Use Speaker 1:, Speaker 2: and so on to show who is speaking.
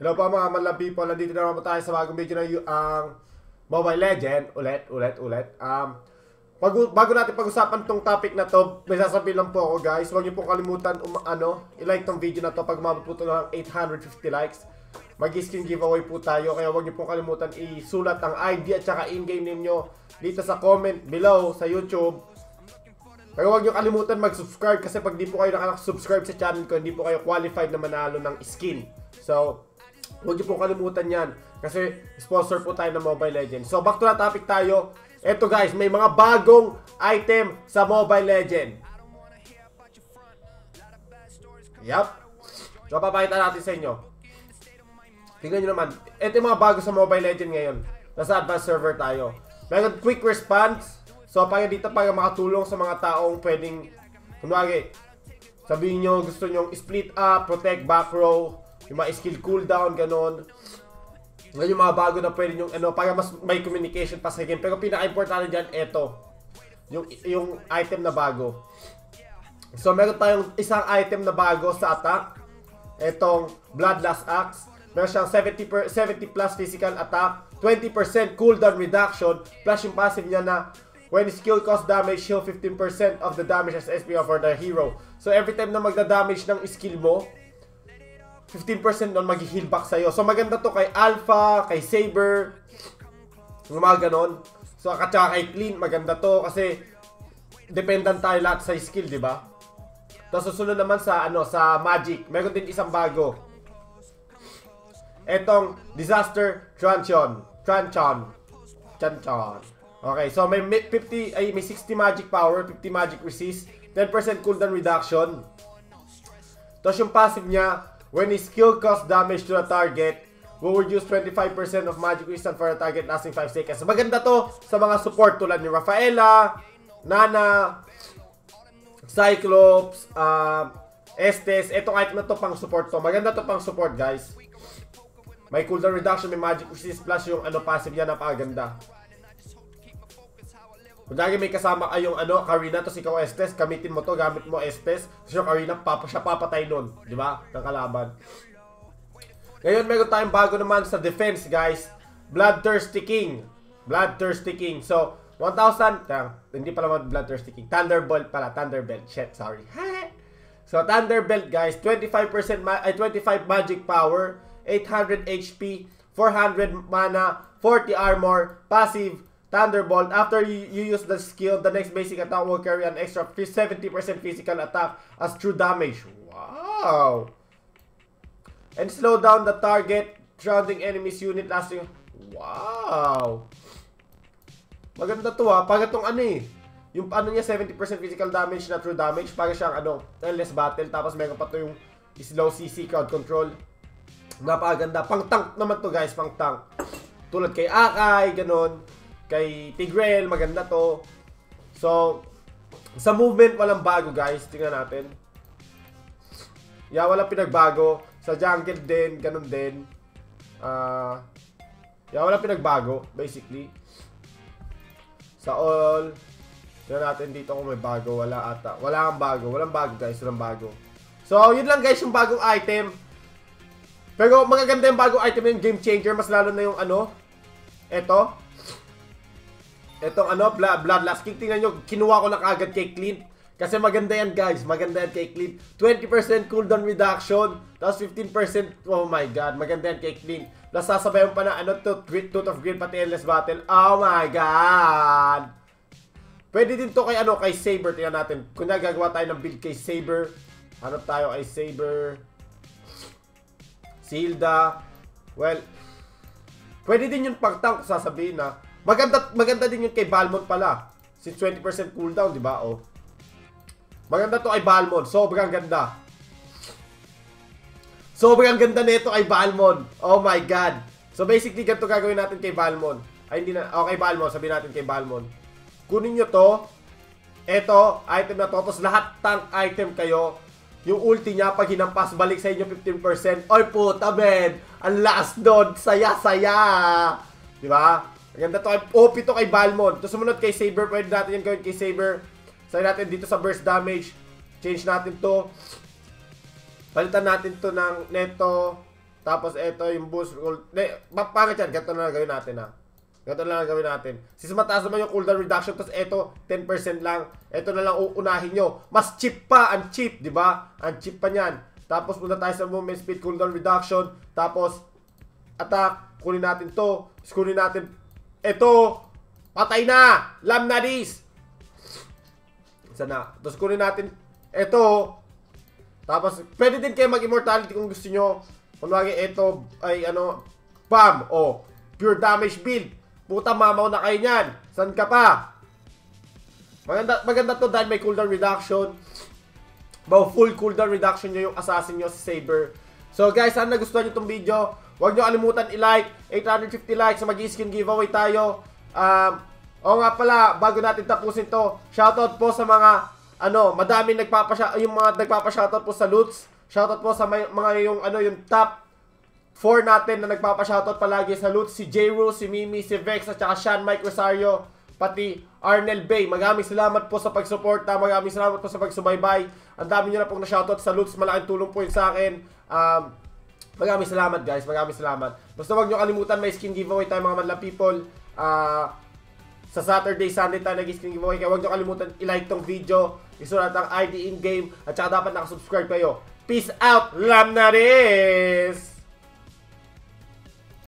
Speaker 1: Hello po mga malang people, nandito na naman tayo sa bagong video ng ang Mobile Legend. Ulit, ulit, ulit. Um, pag, bago natin pag-usapan tong topic na to, may sasabihin lang po ako guys. Huwag niyo pong kalimutan um, ano, i-like tong video na to pag umabot po ito ng 850 likes. Mag-skin giveaway po tayo, kaya huwag niyo pong kalimutan isulat ang ID at saka in-game name nyo dito sa comment below sa YouTube. Pero huwag niyo kalimutan mag-subscribe kasi pag di po kayo nakaka-subscribe sa channel ko, hindi po kayo qualified na manalo ng skin. So, huwag niyo po kalimutan yan kasi sponsor po tayo ng Mobile Legends. So, back to the topic tayo. Eto guys, may mga bagong item sa Mobile Legend. Yup. So, papakita natin sa inyo. Tingnan nyo naman. Ito yung mga bago sa Mobile Legend ngayon. Nasa advanced server tayo. Meron quick response. So, para dito para makatulong sa mga taong pwedeng, kunwari, sabihin nyo gusto nyo split up, protect back row, yung mga skill cooldown, ganon. Ngayon yung mga bago na pwede yung ano, para mas may communication pa sa game. Pero pinaka-importante dyan, eto. Yung, yung item na bago. So, meron tayong isang item na bago sa attack. Etong Bloodlust Axe. Meron siyang 70, per, 70 plus physical attack, 20% cooldown reduction, plus yung passive niya na when skill cost damage, heal 15% of the damage as SP for the hero. So every time na magda-damage ng skill mo, 15% nun mag-heal back sa'yo. So maganda to kay Alpha, kay Saber, yung mga ganon. So at saka kay Clean, maganda to kasi dependent tayo lahat sa skill, di ba? Tapos susunod naman sa ano sa Magic, meron din isang bago. Etong Disaster Tranchon. Tranchon. Tranchon. Okay, so may mi- 50 ay may 60 magic power, 50 magic resist, 10% cooldown reduction. Tapos yung passive niya, when his skill cost damage to the target, will reduce 25% of magic resistance for a target lasting 5 seconds. Maganda to sa mga support tulad ni Rafaela, Nana, Cyclops, uh, Estes. Etong item na to pang support to. Maganda to pang support, guys. May cooldown reduction, may magic resist plus yung ano passive niya napakaganda. Kung lagi may kasama kayong ano, Karina, si ikaw Estes, gamitin mo to, gamit mo Estes. Kasi yung Karina, papa, siya papatay nun. Di ba? Ng kalaban. Ngayon, meron tayong bago naman sa defense, guys. Bloodthirsty King. Bloodthirsty King. So, 1,000, ah, hindi pala mga Bloodthirsty King. Thunderbolt pala. Thunderbelt. Shit, sorry. so, Thunderbelt, guys. 25% ma ay 25 magic power. 800 HP. 400 mana. 40 armor. Passive. Thunderbolt. After you, you use the skill, the next basic attack will carry an extra 70% physical attack as true damage. Wow! And slow down the target surrounding enemies unit lasting... Wow! Maganda to ha. Para tong ano eh. Yung ano niya, 70% physical damage na true damage. Para siyang ano, endless battle. Tapos meron pa to yung slow CC crowd control. Napakaganda. Pang tank naman to guys, pang tank. Tulad kay Akai, ganun. Kay Tigrel, maganda to. So, sa movement, walang bago guys. Tingnan natin. Yeah, walang pinagbago. Sa jungle din, ganun din. Ah... yeah, walang pinagbago, basically. Sa all, tingnan natin dito kung may bago. Wala ata. Wala kang bago. Walang bago guys. Walang bago. So, yun lang guys yung bagong item. Pero magaganda yung bagong item yung game changer. Mas lalo na yung ano. Eto. Etong ano, Blood, Bloodlust King. Tingnan nyo, kinuha ko na kagad kay Clint. Kasi maganda yan guys. Maganda yan kay Clint. 20% cooldown reduction. Tapos 15%, oh my god. Maganda yan kay Clint. Tapos sasabayan pa na ano to, Tooth of Grit, pati Endless Battle. Oh my god. Pwede din to kay ano, kay Saber. Tingnan natin. Kung nagagawa tayo ng build kay Saber. Hanap tayo kay Saber. Silda. Well, pwede din yung pag-tank sasabihin na. Maganda, maganda din yung kay Balmond pala. Since 20% cooldown, di ba? Oh. Maganda to kay Balmond. Sobrang ganda. Sobrang ganda nito kay Balmond. Oh my God. So basically, ganito gagawin natin kay Balmond. Ay, hindi na. Oh, kay Balmond. Sabihin natin kay Balmond. Kunin nyo to. Ito, item na to. Lahat tank item kayo. Yung ulti niya, pag hinampas, balik sa inyo 15%. Oy, puta, men. Ang last doon. Saya-saya. Di ba? Maganda to. OP to kay Balmond. Tapos sumunod kay Saber. Pwede natin yan gawin kay Saber. Sabi natin dito sa burst damage. Change natin to. Palitan natin to ng neto. Tapos ito yung boost. pa- pangit yan. Ganito na lang gawin natin ha. Ganito na lang gawin natin. Since mataas naman yung cooldown reduction, tapos ito, 10% lang. Ito na lang uunahin nyo. Mas cheap pa, ang cheap, di ba? Ang cheap pa niyan. Tapos punta tayo sa movement speed, cooldown reduction. Tapos, attack, kunin natin to. Kunin natin, ito, patay na! Lam na this! Isa. Tapos kunin natin, ito, tapos, pwede din kayo mag-immortality kung gusto nyo. Kunwari, ito ay ano, bam, o, pure damage build. Puta, mamaw na kayo niyan. San ka pa? Maganda, maganda to dahil may cooldown reduction. Bao full cooldown reduction nyo yung assassin nyo sa Saber. So guys, sana nagustuhan nyo itong video. Huwag nyo kalimutan i-like. 850 likes, mag-skin giveaway tayo. Um, o nga pala, bago natin tapusin to, shoutout po sa mga, ano, madami nagpapasya, yung mga nagpapa-shoutout po sa Loots. Shoutout po sa may, mga yung, ano, yung top 4 natin na nagpapa-shoutout palagi sa Loots. Si J-Ru, si Mimi, si Vex, at saka Sean Mike Rosario, pati Arnel Bay. Maraming salamat po sa pagsuporta, maraming salamat po sa pagsubaybay. Ang dami nyo na pong na-shoutout sa Loots, malaking tulong po yun sa akin. Um, maraming salamat guys, maraming salamat. Basta wag nyo kalimutan, may skin giveaway tayo mga madlang people. Ah... sa Saturday, Sunday tayo nag-skin giveaway. Kaya huwag nyo kalimutan i-like tong video. Isulat ang ID in-game. At saka dapat nakasubscribe kayo. Peace out! Lam na rin!